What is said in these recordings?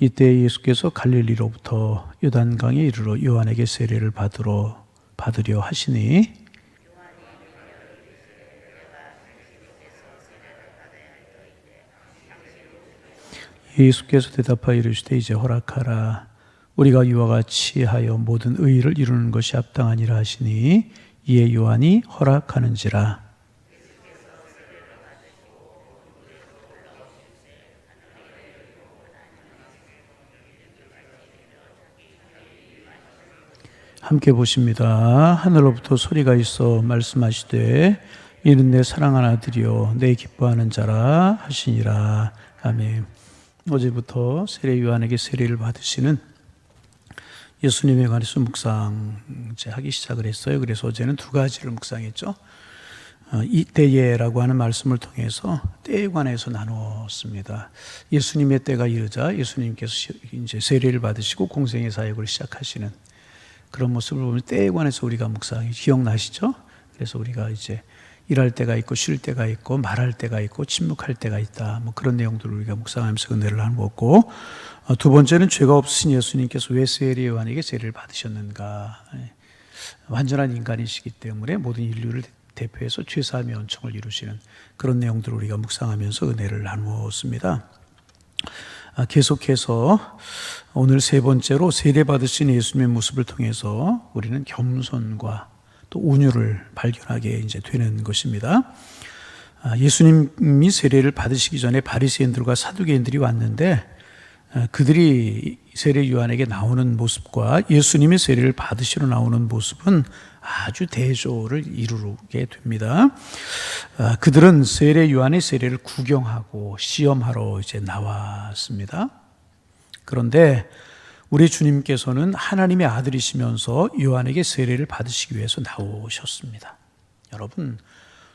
이때 예수께서 갈릴리로부터 요단강에 이르러 요한에게 세례를 받으러 받으려 하시니 예수께서 대답하여 이르시되 이제 허락하라. 우리가 이와 같이 하여 모든 의를 이루는 것이 합당하니라 하시니 이에 요한이 허락하는지라 함께 보십니다. 하늘로부터 소리가 있어 말씀하시되 이는 내 사랑하는 아들이요 내 기뻐하는 자라 하시니라. 아멘. 어제부터 세례 요한에게 세례를 받으시는 예수님에 관해서 묵상 이제 하기 시작을 했어요. 그래서 어제는 두 가지를 묵상했죠. 어, 이때에라고 하는 말씀을 통해서 때에 관해서 나누었습니다. 예수님의 때가 이르자 예수님께서 이제 세례를 받으시고 공생의 사역을 시작하시는 그런 모습을 보면 때에 관해서 우리가 묵상이 기억나시죠? 그래서 우리가 이제 일할 때가 있고 쉴 때가 있고 말할 때가 있고 침묵할 때가 있다. 뭐 그런 내용들을 우리가 묵상하면서 은혜를 나누었고 어, 두 번째는 죄가 없으신 예수님께서 왜 세례 요한에게 세례를 받으셨는가? 예. 완전한 인간이시기 때문에 모든 인류를 대표해서 죄사함의 원청을 이루시는 그런 내용들을 우리가 묵상하면서 은혜를 나누었습니다. 아, 계속해서 오늘 세 번째로 세례 받으신 예수님의 모습을 통해서 우리는 겸손과 또 운유를 발견하게 이제 되는 것입니다. 아, 예수님이 세례를 받으시기 전에 바리새인들과 사두개인들이 왔는데 아, 그들이 세례 요한에게 나오는 모습과 예수님의 세례를 받으시러 나오는 모습은 아주 대조를 이루게 됩니다. 아, 그들은 세례 요한의 세례를 구경하고 시험하러 이제 나왔습니다. 그런데 우리 주님께서는 하나님의 아들이시면서 요한에게 세례를 받으시기 위해서 나오셨습니다. 여러분,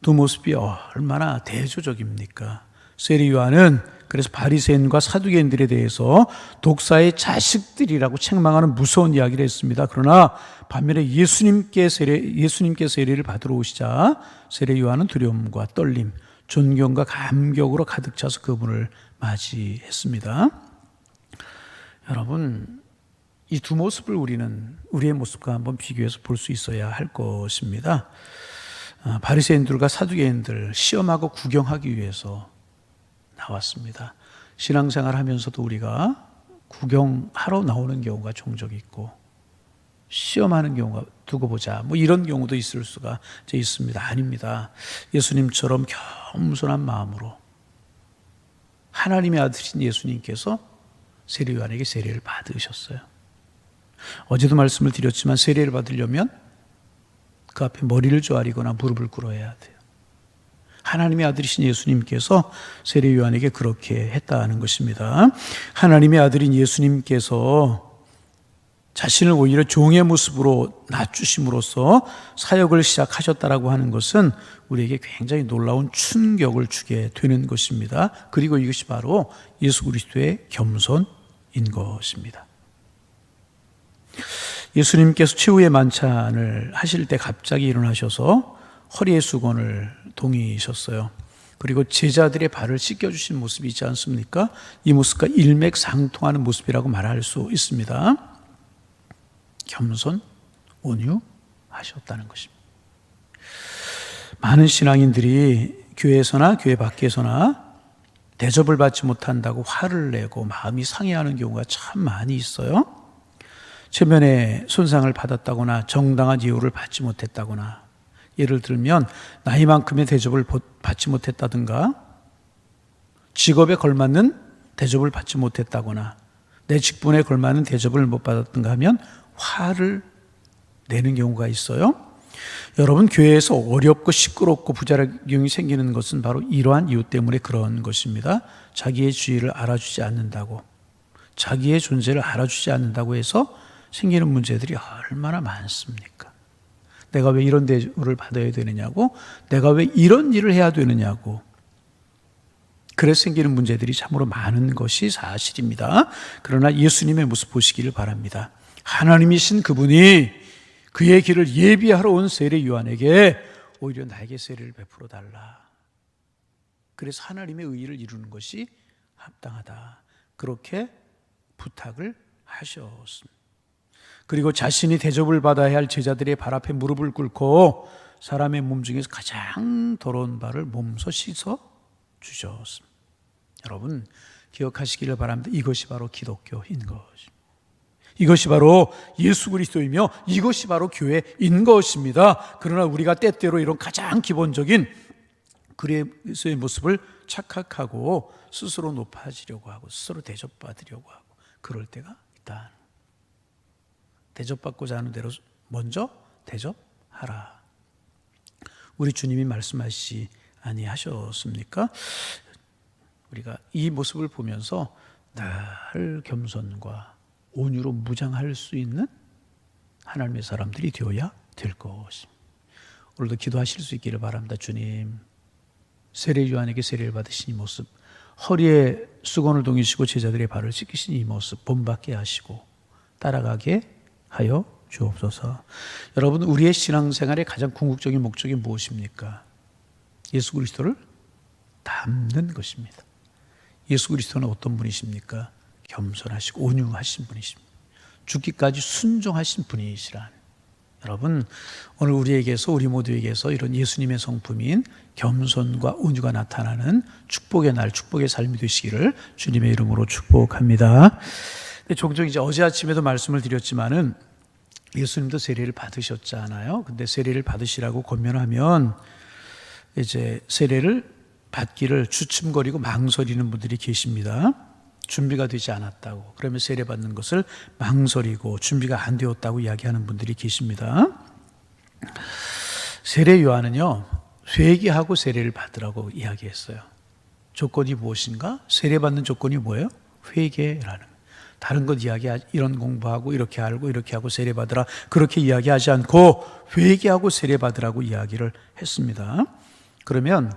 두 모습이 얼마나 대조적입니까? 세례 요한은 그래서 바리새인과 사두개인들에 대해서 독사의 자식들이라고 책망하는 무서운 이야기를 했습니다. 그러나 반면에 예수님께 세례 예수님께 세례를 받으러 오시자 세례 요한은 두려움과 떨림, 존경과 감격으로 가득 차서 그분을 맞이했습니다. 여러분 이 두 모습을 우리는 우리의 모습과 한번 비교해서 볼 수 있어야 할 것입니다. 아, 바리새인들과 사두개인들 시험하고 구경하기 위해서 나왔습니다. 신앙생활 하면서도 우리가 구경하러 나오는 경우가 종종 있고 시험하는 경우가 두고 보자 뭐 이런 경우도 있을 수가 있습니다. 아닙니다. 예수님처럼 겸손한 마음으로 하나님의 아들인 예수님께서 세례 요한에게 세례를 받으셨어요. 어제도 말씀을 드렸지만 세례를 받으려면 그 앞에 머리를 조아리거나 무릎을 꿇어야 돼요. 하나님의 아들이신 예수님께서 세례 요한에게 그렇게 했다는 것입니다. 하나님의 아들인 예수님께서 자신을 오히려 종의 모습으로 낮추심으로써 사역을 시작하셨다라고 하는 것은 우리에게 굉장히 놀라운 충격을 주게 되는 것입니다. 그리고 이것이 바로 예수 그리스도의 겸손인 것입니다. 예수님께서 최후의 만찬을 하실 때 갑자기 일어나셔서 허리에 수건을 동이셨어요. 그리고 제자들의 발을 씻겨주신 모습이 있지 않습니까? 이 모습과 일맥상통하는 모습이라고 말할 수 있습니다. 겸손, 온유 하셨다는 것입니다. 많은 신앙인들이 교회에서나 교회 밖에서나 대접을 받지 못한다고 화를 내고 마음이 상해하는 경우가 참 많이 있어요. 체면에 손상을 받았다거나 정당한 이유를 받지 못했다거나 예를 들면 나이만큼의 대접을 받지 못했다든가 직업에 걸맞는 대접을 받지 못했다거나 내 직분에 걸맞는 대접을 못 받았던가 하면 화를 내는 경우가 있어요. 여러분 교회에서 어렵고 시끄럽고 부자력이 생기는 것은 바로 이러한 이유 때문에 그런 것입니다. 자기의 주의를 알아주지 않는다고 자기의 존재를 알아주지 않는다고 해서 생기는 문제들이 얼마나 많습니까? 내가 왜 이런 대우를 받아야 되느냐고, 내가 왜 이런 일을 해야 되느냐고. 그래서 생기는 문제들이 참으로 많은 것이 사실입니다. 그러나 예수님의 모습 보시기를 바랍니다. 하나님이신 그분이 그의 길을 예비하러 온 세례 요한에게 오히려 나에게 세례를 베풀어 달라. 그래서 하나님의 의를 이루는 것이 합당하다. 그렇게 부탁을 하셨습니다. 그리고 자신이 대접을 받아야 할 제자들의 발 앞에 무릎을 꿇고 사람의 몸 중에서 가장 더러운 발을 몸소 씻어 주셨습니다. 여러분 기억하시기를 바랍니다. 이것이 바로 기독교인 것입니다. 이것이 바로 예수 그리스도이며 이것이 바로 교회인 것입니다. 그러나 우리가 때때로 이런 가장 기본적인 그리스도의 모습을 착각하고 스스로 높아지려고 하고 스스로 대접받으려고 하고 그럴 때가 있다. 대접받고자 하는 대로 먼저 대접하라. 우리 주님이 말씀하시 아니하셨습니까? 우리가 이 모습을 보면서 늘 겸손과 온유로 무장할 수 있는 하나님의 사람들이 되어야 될 것입니다. 오늘도 기도하실 수 있기를 바랍니다. 주님, 세례 요한에게 세례를 받으신 이 모습, 허리에 수건을 동이시고 제자들의 발을 씻기신 이 모습 본받게 하시고 따라가게 하여 주옵소서. 여러분, 우리의 신앙생활의 가장 궁극적인 목적이 무엇입니까? 예수 그리스도를 닮는 것입니다. 예수 그리스도는 어떤 분이십니까? 겸손하시고 온유하신 분이십니다. 죽기까지 순종하신 분이시라. 여러분, 오늘 우리에게서 우리 모두에게서 이런 예수님의 성품인 겸손과 온유가 나타나는 축복의 날, 축복의 삶이 되시기를 주님의 이름으로 축복합니다. 종종 이제 어제 아침에도 말씀을 드렸지만은 예수님도 세례를 받으셨잖아요. 근데 세례를 받으시라고 권면하면 이제 세례를 받기를 주춤거리고 망설이는 분들이 계십니다. 준비가 되지 않았다고. 그러면 세례 받는 것을 망설이고 준비가 안 되었다고 이야기하는 분들이 계십니다. 세례 요한은요, 회개하고 세례를 받으라고 이야기했어요. 조건이 무엇인가? 세례 받는 조건이 뭐예요? 회개라는. 다른 것 이야기 이런 공부하고 이렇게 알고 이렇게 하고 세례 받으라 그렇게 이야기하지 않고 회개하고 세례 받으라고 이야기를 했습니다. 그러면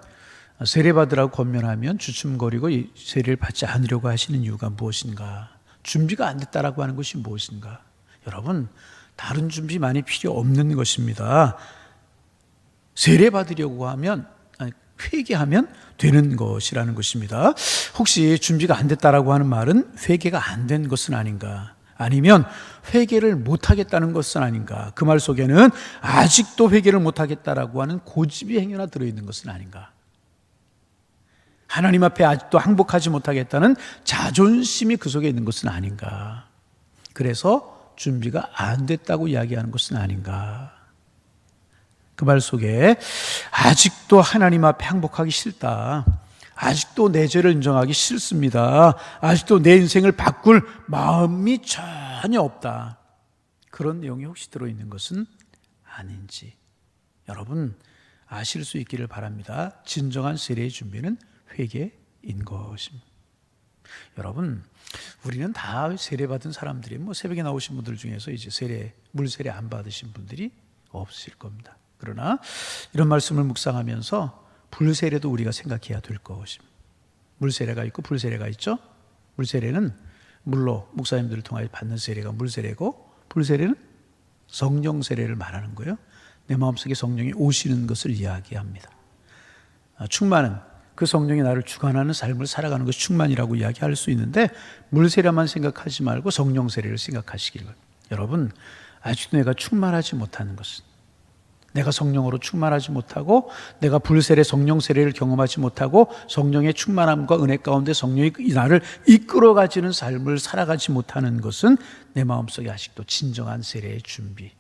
세례 받으라고 권면하면 주춤거리고 세례를 받지 않으려고 하시는 이유가 무엇인가? 준비가 안 됐다라고 하는 것이 무엇인가? 여러분, 다른 준비 많이 필요 없는 것입니다. 세례 받으려고 하면 회개하면 되는 것이라는 것입니다. 혹시 준비가 안 됐다라고 하는 말은 회개가 안 된 것은 아닌가? 아니면 회개를 못 하겠다는 것은 아닌가? 그 말 속에는 아직도 회개를 못 하겠다라고 하는 고집이 행여나 들어 있는 것은 아닌가? 하나님 앞에 아직도 항복하지 못하겠다는 자존심이 그 속에 있는 것은 아닌가. 그래서 준비가 안 됐다고 이야기하는 것은 아닌가. 그 말 속에 아직도 하나님 앞에 항복하기 싫다. 아직도 내 죄를 인정하기 싫습니다. 아직도 내 인생을 바꿀 마음이 전혀 없다. 그런 내용이 혹시 들어있는 것은 아닌지. 여러분, 아실 수 있기를 바랍니다. 진정한 세례의 준비는 회개인 것입니다. 여러분, 우리는 다 세례 받은 사람들이 뭐 새벽에 나오신 분들 중에서 이제 세례 물 세례 안 받으신 분들이 없을 겁니다. 그러나 이런 말씀을 묵상하면서 불 세례도 우리가 생각해야 될 것입니다. 물 세례가 있고 불 세례가 있죠. 물 세례는 물로 목사님들을 통하여 받는 세례가 물 세례고 불 세례는 성령 세례를 말하는 거예요. 내 마음속에 성령이 오시는 것을 이야기합니다. 아, 충만은 그 성령이 나를 주관하는 삶을 살아가는 것이 충만이라고 이야기할 수 있는데 물세례만 생각하지 말고 성령 세례를 생각하시길 여러분 아직도 내가 충만하지 못하는 것은 내가 성령으로 충만하지 못하고 내가 불세례 성령 세례를 경험하지 못하고 성령의 충만함과 은혜 가운데 성령이 나를 이끌어 가지는 삶을 살아가지 못하는 것은 내 마음속에 아직도 진정한 세례의 준비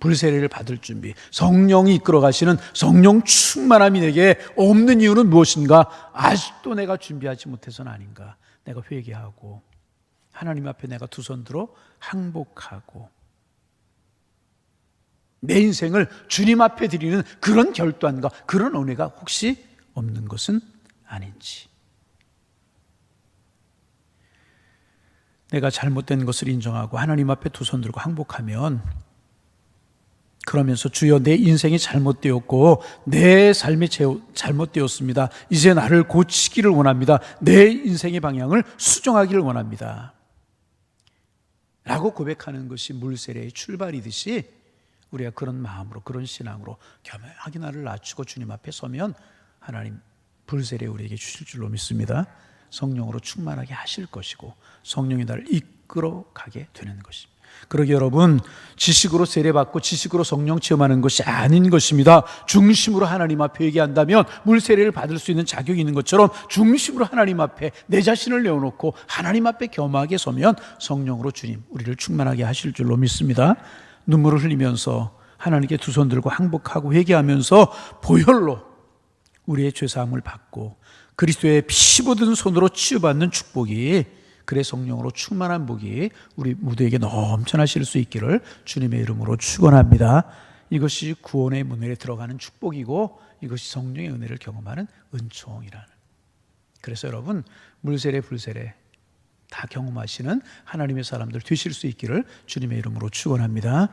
불세례를 받을 준비, 성령이 이끌어 가시는 성령 충만함이 내게 없는 이유는 무엇인가? 아직도 내가 준비하지 못해서는 아닌가? 내가 회개하고 하나님 앞에 내가 두 손 들어 항복하고 내 인생을 주님 앞에 드리는 그런 결단과 그런 은혜가 혹시 없는 것은 아닌지. 내가 잘못된 것을 인정하고 하나님 앞에 두 손 들고 항복하면 그러면서 주여 내 인생이 잘못되었고 내 삶이 잘못되었습니다. 이제 나를 고치기를 원합니다. 내 인생의 방향을 수정하기를 원합니다. 라고 고백하는 것이 물세례의 출발이듯이 우리가 그런 마음으로 그런 신앙으로 겸허하게 나를 낮추고 주님 앞에 서면 하나님 불세례 우리에게 주실 줄로 믿습니다. 성령으로 충만하게 하실 것이고 성령이 나를 이끌어 가게 되는 것입니다. 그러게 여러분 지식으로 세례받고 지식으로 성령 체험하는 것이 아닌 것입니다. 중심으로 하나님 앞에 얘기한다면 물 세례를 받을 수 있는 자격이 있는 것처럼 중심으로 하나님 앞에 내 자신을 내어놓고 하나님 앞에 겸하게 서면 성령으로 주님 우리를 충만하게 하실 줄로 믿습니다. 눈물을 흘리면서 하나님께 두 손 들고 항복하고 회개하면서 보혈로 우리의 죄사함을 받고 그리스도의 피 묻은 손으로 치유받는 축복이 그래 성령으로 충만한 복이 우리 모두에게 넘쳐나실 수 있기를 주님의 이름으로 축원합니다. 이것이 구원의 문에 들어가는 축복이고 이것이 성령의 은혜를 경험하는 은총이라는. 그래서 여러분 물세례 불세례 다 경험하시는 하나님의 사람들 되실 수 있기를 주님의 이름으로 축원합니다.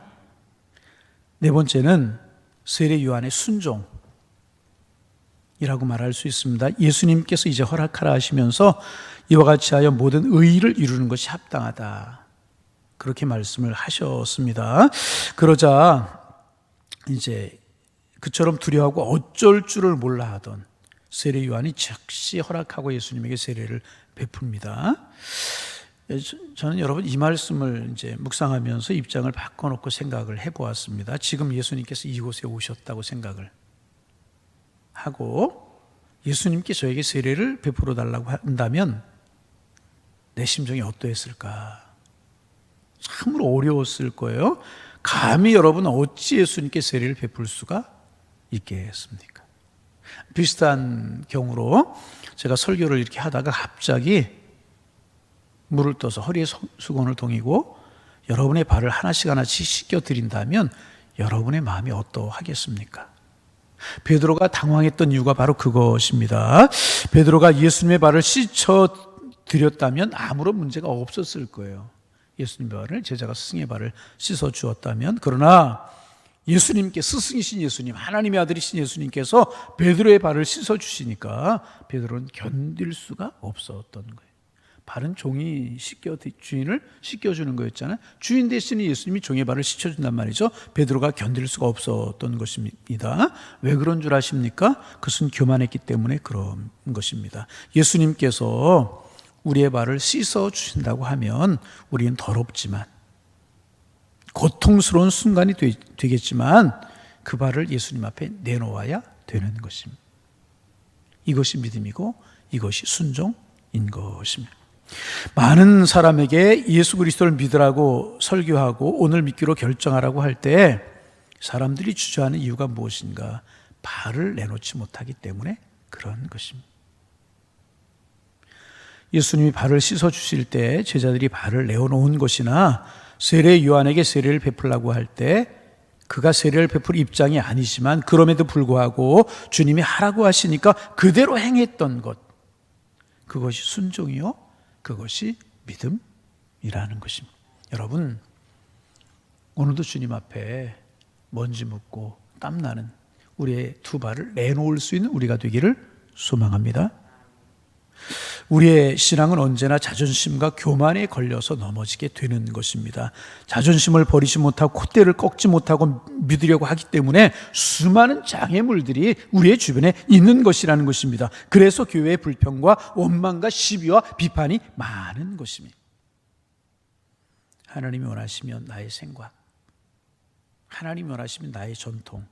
네 번째는 세례 요한의 순종. 이라고 말할 수 있습니다. 예수님께서 이제 허락하라 하시면서 이와 같이 하여 모든 의의를 이루는 것이 합당하다. 그렇게 말씀을 하셨습니다. 그러자 이제 그처럼 두려워하고 어쩔 줄을 몰라 하던 세례 요한이 즉시 허락하고 예수님에게 세례를 베풉니다. 저는 여러분 이 말씀을 이제 묵상하면서 입장을 바꿔놓고 생각을 해보았습니다. 지금 예수님께서 이곳에 오셨다고 생각을 하고 예수님께 저에게 세례를 베풀어 달라고 한다면 내 심정이 어떠했을까? 참으로 어려웠을 거예요. 감히 여러분 어찌 예수님께 세례를 베풀 수가 있겠습니까? 비슷한 경우로 제가 설교를 이렇게 하다가 갑자기 물을 떠서 허리에 수건을 동이고 여러분의 발을 하나씩 하나씩 씻겨 드린다면 여러분의 마음이 어떠하겠습니까? 베드로가 당황했던 이유가 바로 그것입니다. 베드로가 예수님의 발을 씻어 드렸다면 아무런 문제가 없었을 거예요. 예수님의 발을 제자가 스승의 발을 씻어 주었다면 그러나 예수님께 스승이신 예수님 하나님의 아들이신 예수님께서 베드로의 발을 씻어 주시니까 베드로는 견딜 수가 없었던 거예요. 발은 종이 씻겨 주인을 씻겨 주는 거였잖아요. 주인 대신에 예수님이 종의 발을 씻겨준단 말이죠. 베드로가 견딜 수가 없었던 것입니다. 왜 그런 줄 아십니까? 그것은 교만했기 때문에 그런 것입니다. 예수님께서 우리의 발을 씻어 주신다고 하면 우리는 더럽지만 고통스러운 순간이 되, 겠지만 그 발을 예수님 앞에 내놓아야 되는 것입니다. 이것이 믿음이고 이것이 순종인 것입니다. 많은 사람에게 예수 그리스도를 믿으라고 설교하고 오늘 믿기로 결정하라고 할 때 사람들이 주저하는 이유가 무엇인가? 발을 내놓지 못하기 때문에 그런 것입니다. 예수님이 발을 씻어 주실 때 제자들이 발을 내어놓은 것이나 세례 요한에게 세례를 베풀라고 할 때 그가 세례를 베풀 입장이 아니지만 그럼에도 불구하고 주님이 하라고 하시니까 그대로 행했던 것 그것이 순종이요 그것이 믿음이라는 것입니다. 여러분, 오늘도 주님 앞에 먼지 묻고 땀나는 우리의 두 발을 내놓을 수 있는 우리가 되기를 소망합니다. 우리의 신앙은 언제나 자존심과 교만에 걸려서 넘어지게 되는 것입니다. 자존심을 버리지 못하고 콧대를 꺾지 못하고 믿으려고 하기 때문에 수많은 장애물들이 우리의 주변에 있는 것이라는 것입니다. 그래서 교회의 불평과 원망과 시비와 비판이 많은 것입니다. 하나님이 원하시면 나의 생각, 하나님이 원하시면 나의 전통,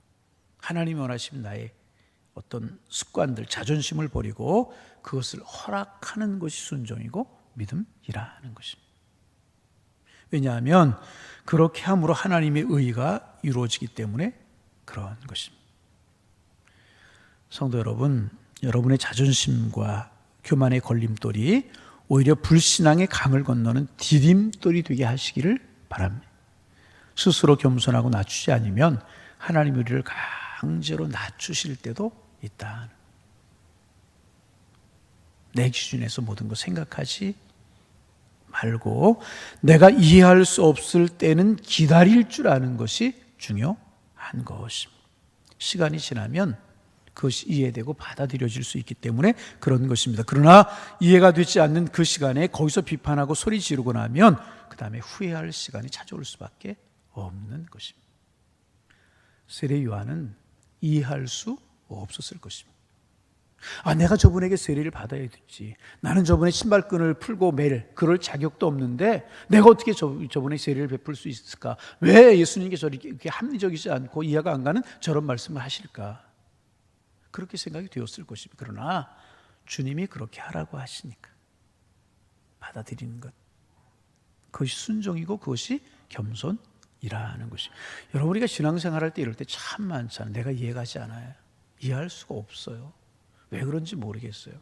하나님이 원하시면 나의 어떤 습관들, 자존심을 버리고 그것을 허락하는 것이 순종이고 믿음이라는 것입니다. 왜냐하면 그렇게 함으로 하나님의 의가 이루어지기 때문에 그런 것입니다. 성도 여러분, 여러분의 자존심과 교만의 걸림돌이 오히려 불신앙의 강을 건너는 디딤돌이 되게 하시기를 바랍니다. 스스로 겸손하고 낮추지 않으면 하나님 우리를 강제로 낮추실 때도 있다. 내 기준에서 모든 것 생각하지 말고 내가 이해할 수 없을 때는 기다릴 줄 아는 것이 중요한 것입니다. 시간이 지나면 그것이 이해되고 받아들여질 수 있기 때문에 그런 것입니다. 그러나 이해가 되지 않는 그 시간에 거기서 비판하고 소리 지르고 나면 그 다음에 후회할 시간이 찾아올 수밖에 없는 것입니다. 세례 요한은 이해할 수 없었을 것입니다. 아, 내가 저분에게 세례를 받아야 되지. 나는 저분의 신발끈을 풀고 맬 그럴 자격도 없는데 내가 어떻게 저, 저분의 세례를 베풀 수 있을까? 왜 예수님께 저렇게 합리적이지 않고 이해가 안 가는 저런 말씀을 하실까? 그렇게 생각이 되었을 것입니다. 그러나 주님이 그렇게 하라고 하시니까 받아들이는 것. 그것이 순종이고 그것이 겸손이라는 것이. 여러분 우리가 신앙생활 할 때 이럴 때 참 많잖아요. 내가 이해가지 않아요. 이해할 수가 없어요. 왜 그런지 모르겠어요.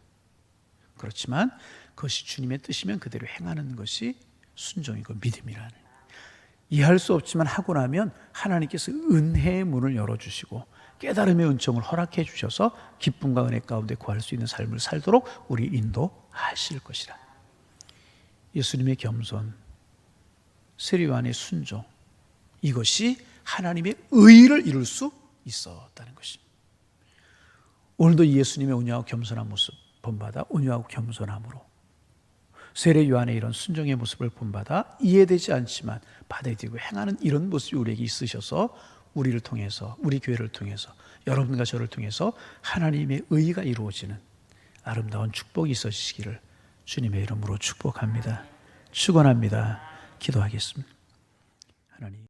그렇지만 그것이 주님의 뜻이면 그대로 행하는 것이 순종이고 믿음이라는. 이해할 수 없지만 하고 나면 하나님께서 은혜의 문을 열어주시고 깨달음의 은총을 허락해 주셔서 기쁨과 은혜 가운데 구할 수 있는 삶을 살도록 우리 인도하실 것이라. 예수님의 겸손, 세리완의 순종, 이것이 하나님의 의를 이룰 수 있었다는 것입니다. 오늘도 예수님의 온유하고 겸손한 모습 본받아 온유하고 겸손함으로 세례 요한의 이런 순종의 모습을 본받아 이해되지 않지만 받아들이고 행하는 이런 모습이 우리에게 있으셔서 우리를 통해서 우리 교회를 통해서 여러분과 저를 통해서 하나님의 의가 이루어지는 아름다운 축복이 있어지시기를 주님의 이름으로 축복합니다. 축원합니다. 기도하겠습니다. 하나님